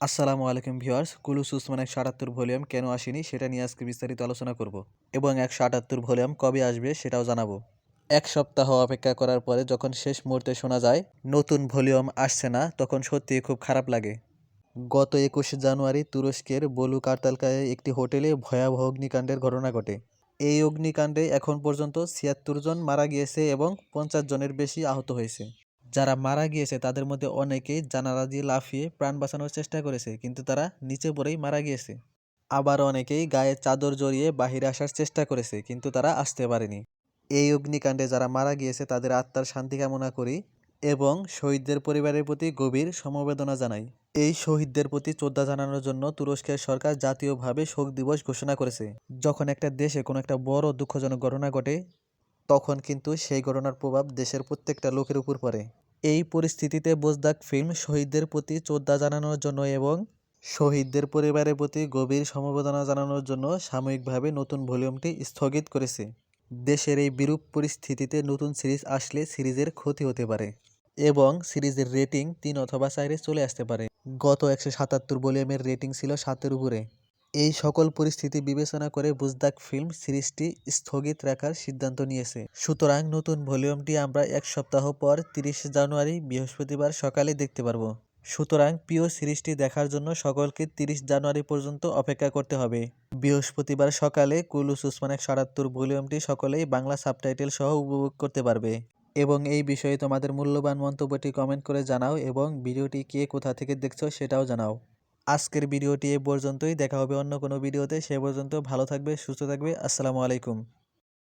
আসসালামু আলাইকুম ভিউয়ার্স কুলুস উসমান একশো আটাত্তর ভলিউম কেন আসেনি সেটা নিয়ে আজকে বিস্তারিত আলোচনা করব। এবং একশো আটাত্তর ভলিউম কবে আসবে সেটাও জানাব। এক সপ্তাহ অপেক্ষা করার পরে যখন শেষ মুহূর্তে শোনা যায়, নতুন ভলিউম আসছে না, তখন সত্যিই খুব খারাপ লাগে। গত একুশে জানুয়ারি তুরস্কের বলু কার্তালকায় একটি হোটেলে ভয়াবহ অগ্নিকাণ্ডের ঘটনা ঘটে। এই অগ্নিকাণ্ডে এখন পর্যন্ত ছিয়াত্তর জন মারা গিয়েছে এবং পঞ্চাশ জনের বেশি আহত হয়েছে। যারা মারা গিয়েছে, তাদের মধ্যে অনেকেই জানালা দিয়ে লাফিয়ে প্রাণ বাঁচানোর চেষ্টা করেছে, কিন্তু তারা নিচে পড়েই মারা গিয়েছে। আবার অনেকেই গায়ে চাদর জড়িয়ে বাহিরে আসার চেষ্টা করেছে, কিন্তু তারা আসতে পারেনি। এই অগ্নিকাণ্ডে যারা মারা গিয়েছে, তাদের আত্মার শান্তি কামনা করি এবং শহীদদের পরিবারের প্রতি গভীর সমবেদনা জানাই। এই শহীদদের প্রতি শ্রদ্ধা জানানোর জন্য তুরস্কের সরকার জাতীয়ভাবে শোক দিবস ঘোষণা করেছে। যখন একটা দেশে কোনো একটা বড় দুঃখজনক ঘটনা ঘটে, তখন কিন্তু সেই ঘটনার প্রভাব দেশের প্রত্যেকটা লোকের উপর পড়ে। এই পরিস্থিতিতে বোজদাক ফিল্ম শহীদদের প্রতি শ্রদ্ধা জানানোর জন্য এবং শহীদদের পরিবারের প্রতি গভীর সমবেদনা জানানোর জন্য সাময়িকভাবে নতুন ভলিউমটি স্থগিত করেছে। দেশের এই বিরূপ পরিস্থিতিতে নতুন সিরিজ আসলে সিরিজের ক্ষতি হতে পারে এবং সিরিজের রেটিং তিন অথবা চারে চলে আসতে পারে। গত একশো সাতাত্তর ভলিউমের রেটিং ছিল সাতের উপরে। এই সকল পরিস্থিতি বিবেচনা করে বুজদাক ফিল্ম সিরিজটি স্থগিত রাখার সিদ্ধান্ত নিয়েছে। সুতরাং নতুন ভলিউমটি আমরা এক সপ্তাহ পর তিরিশে জানুয়ারি, বৃহস্পতিবার সকালে দেখতে পারব। সুতরাং প্রিয় সিরিজটি দেখার জন্য সকলকে তিরিশ জানুয়ারি পর্যন্ত অপেক্ষা করতে হবে। বৃহস্পতিবার সকালে কুলুস উসমান এক সাতাত্তর ভলিউমটি সকলেই বাংলা সাবটাইটেল সহ উপভোগ করতে পারবে। এবং এই বিষয়ে তোমাদের মূল্যবান মন্তব্যটি কমেন্ট করে জানাও এবং ভিডিওটি কে কোথা থেকে দেখছ সেটাও জানাও। আজকের ভিডিওটি এ পর্যন্তই। দেখা হবে অন্য কোনো ভিডিওতে। সে পর্যন্ত ভালো থাকবে, সুস্থ থাকবে। আসসালামু আলাইকুম।